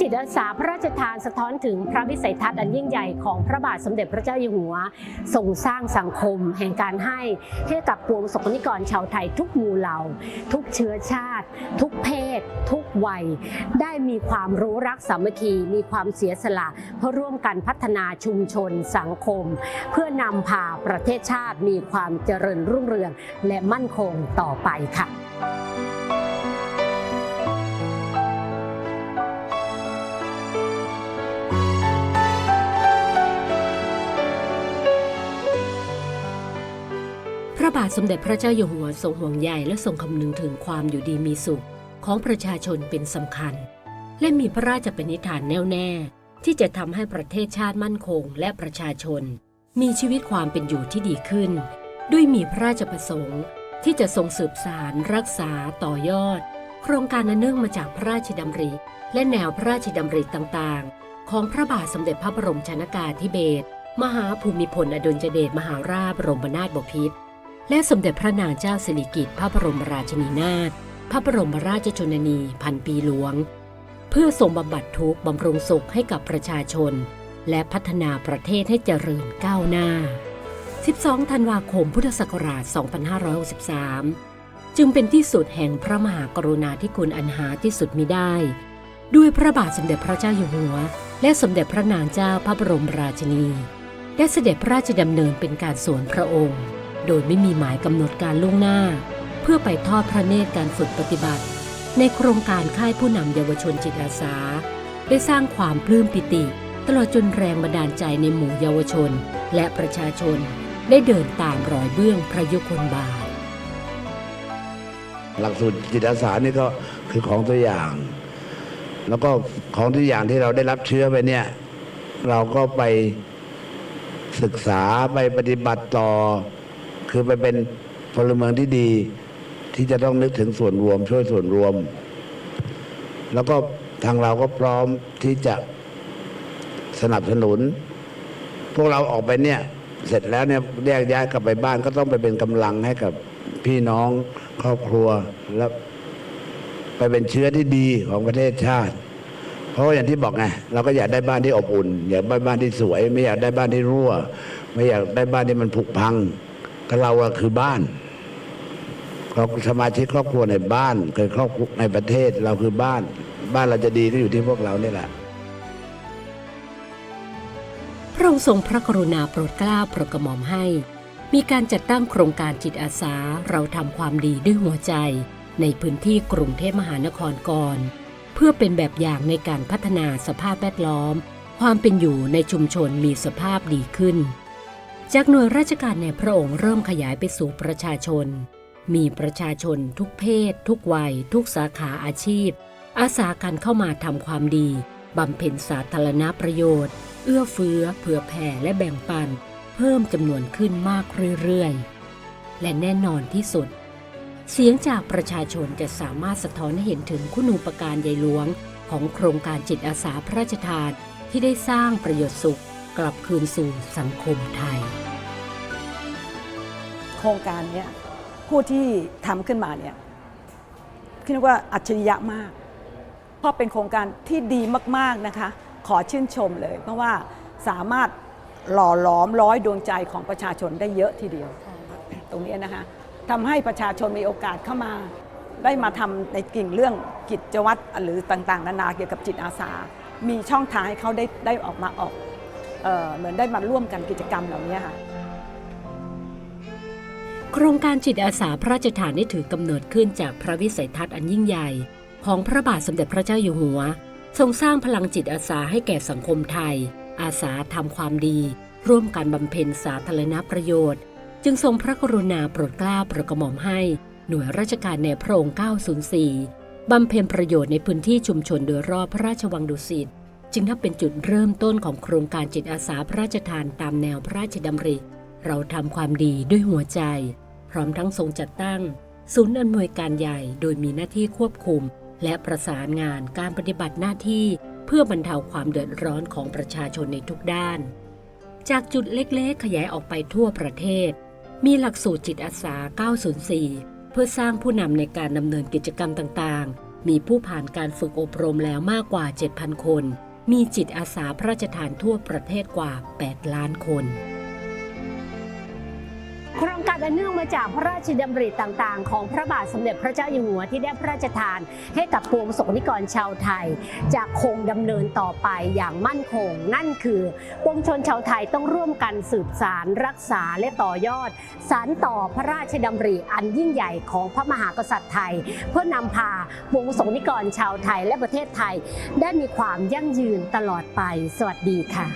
จิตอาสาพระราชทานสะท้อนถึงพระวิสัยทัศน์อันยิ่งใหญ่ของพระบาทสมเด็จพระเจ้าอยู่หัวทรงสร้างสังคม แห่งการให้ให้กับปวงศกนิกรชาวไทยทุกหมู่เหล่า ทุกเชื้อชาติ ทุกเพศ ทุกวัย ได้มีความรู้รักสามัคคีมีความเสียสละเพื่อร่วมกันพัฒนาชุมชน สังคม เพื่อนำพาประเทศชาติมีความเจริญรุ่งเรืองและมั่นคงต่อไปค่ะ บาทสมเด็จพระเจ้าอยู่หัวทรงห่วงใยและทรงคำนึงถึงความอยู่ดีมีสุขของประชาชนเป็นสำคัญ และมีพระราชปณิธานแน่วแน่ ที่จะทำให้ประเทศชาติมั่นคงและประชาชน มีชีวิตความเป็นอยู่ที่ดีขึ้น ด้วยมีพระราชประสงค์ ที่จะทรงสืบสารรักษาต่อยอด โครงการอันเนื่องมาจากพระราชดำริ และแนวพระราชดำริต่างๆ ของพระบาทสมเด็จพระบรมชนากาธิเบศรมหาภูมิพลอดุลยเดชมหาราชบรมนาถบพิตร และสมเด็จพระนางเจ้าสิริกิติ์พระบรมราชินีนาถพระบรมราชชนนีพันปีหลวง เพื่อทรงบำบัดทุกข์บำรุงสุขให้กับประชาชน และพัฒนาประเทศให้เจริญก้าวหน้า 12 ธันวาคมพุทธศักราช 2563 จึงเป็นที่สุดแห่งพระมหากรุณาธิคุณอันหาที่สุดมิได้ ด้วยพระบาทสมเด็จพระเจ้าอยู่หัว และสมเด็จพระนางเจ้าพระบรมราชินี ได้เสด็จพระราชดำเนินเป็นการส่วนพระองค์ โดยไม่มีหมายกำหนดการล่วงหน้า เพื่อไปทอดพระเนตรการฝึกปฏิบัติ ในโครงการค่ายผู้นำเยาวชนจิตอาสา ได้สร้างความปลื้มปิติ ตลอดจนแรงบันดาลใจในหมู่เยาวชน และประชาชน ได้เดินตามรอยเบื้องพระยุคลบาทหลักสูตรจิตอาสานี่ก็คือของตัวอย่าง แล้วก็ของตัวอย่างที่เราได้รับเชื้อไปเนี่ย เราก็ไปศึกษาไปปฏิบัติต่อ คือไปเป็นพลเมืองที่ดี ที่จะต้องนึกถึงส่วนรวม ช่วยส่วนรวม แล้วก็ทางเราก็พร้อมที่จะสนับสนุน พวกเราออกไปเนี่ย เสร็จแล้วเนี่ยแยกย้ายกลับไปบ้านก็ต้องไปเป็นกำลังให้กับพี่น้องครอบครัวแล้วไปเป็นเชื้อที่ดีของประเทศชาติ เพราะอย่างที่บอกไงเราก็อยากได้บ้านที่อบอุ่น อยากได้บ้านที่สวย ไม่อยากได้บ้านที่รั่ว ไม่อยากได้บ้านที่มันผุพัง ก็เราอะคือบ้านเราสมาชิกครอบครัวในบ้านเคยครอบครัวในประเทศเราคือบ้าน บ้านเราจะดีก็อยู่ที่พวกเราเนี่แหละพระองค์ทรงพระกรุณาโปรดเกล้าโปรดกระหม่อมให้ มีการจัดตั้งโครงการจิตอาสาเราทำความดีด้วยหัวใจ ในพื้นที่กรุงเทพมหานครก่อน เพื่อเป็นแบบอย่างในการพัฒนาสภาพแวดล้อม ความเป็นอยู่ในชุมชนมีสภาพดีขึ้น จากหน่วยราชการในพระองค์เริ่มขยายไปสู่ประชาชน มีประชาชนทุกเพศ ทุกวัย ทุกสาขาอาชีพ อาสากันเข้ามาทำความดีบำเพ็ญสาธารณประโยชน์ เอื้อเฟื้อ เผื่อแผ่และแบ่งปัน เพิ่มจำนวนขึ้นมากเรื่อยๆ และแน่นอนที่สุด เสียงจากประชาชนจะสามารถสะท้อนให้เห็นถึงคุณูปการใหญ่หลวง ของโครงการจิตอาสาพระราชทานที่ได้สร้างประโยชน์สุข กลับคืนสู่สังคมไทย โครงการเนี้ยผู้ที่ทำขึ้นมาเนี่ยคิดว่าอัจฉริยะมาก เพราะเป็นโครงการที่ดีมาก ๆนะคะ ขอชื่นชมเลย เพราะว่าสามารถหล่อหลอมร้อยดวงใจของประชาชนได้เยอะทีเดียว ตรงนี้นะคะทำให้ประชาชนมีโอกาสเข้ามาได้มาทำในกิ่งเรื่องกิจวัตรหรือต่างๆ นานาเกี่ยวกับจิตอาสา มีช่องทางให้เขาได้ได้ออกมาออก เหมือนได้มาร่วมกันกิจกรรมเหล่านี้ค่ะโครงการจิตอาสาพระราชทานได้ถือกำเนิดขึ้นจากพระวิสัยทัศน์อันยิ่งใหญ่ ของพระบาทสมเด็จพระเจ้าอยู่หัว ทรงสร้างพลังจิตอาสาให้แก่สังคมไทย อาสาทำความดี ร่วมกันบำเพ็ญสาธารณประโยชน์ จึงทรงพระกรุณาโปรดเกล้าโปรดกระหม่อมให้ หน่วยราชการในพระองค์ 904 บำเพ็ญประโยชน์ในพื้นที่ชุมชนโดยรอบพระราชวังดุสิต จึงนับเป็นจุดเริ่มต้นของโครงการจิตอาสาพระราชทานตามแนวพระราชดำริ เราทำความดีด้วยหัวใจ พร้อมทั้งทรงจัดตั้ง ศูนย์อำนวยการใหญ่โดยมีหน้าที่ควบคุม และประสานงานการปฏิบัติหน้าที่ เพื่อบรรเทาความเดือดร้อนของประชาชนในทุกด้าน จากจุดเล็กๆ ขยายออกไปทั่วประเทศ มีหลักสูตรจิตอาสา 904 เพื่อสร้างผู้นำในการดำเนินกิจกรรมต่างๆมีผู้ผ่านการฝึกอบรมแล้วมากกว่า 7,000 คน มีจิตอาสาพระราชทานทั่วประเทศกว่า 8 ล้านคน โครงการอันเนื่องมาจากพระราชดำริต่างๆ ของพระบาทสมเด็จพระเจ้าอยู่หัวที่ได้พระราชทานให้กับปวงประสบนิกรชาวไทยจะคงดำเนินต่อไปอย่างมั่นคง นั่นคือปวงชนชาวไทยต้องร่วมกันสืบสารรักษาและต่อยอด สารต่อพระราชดำริอันยิ่งใหญ่ของพระมหากษัตริย์ไทย เพื่อนำพาปวงประสบนิกรชาวไทยและประเทศไทย ได้มีความยั่งยืนตลอดไป สวัสดีค่ะ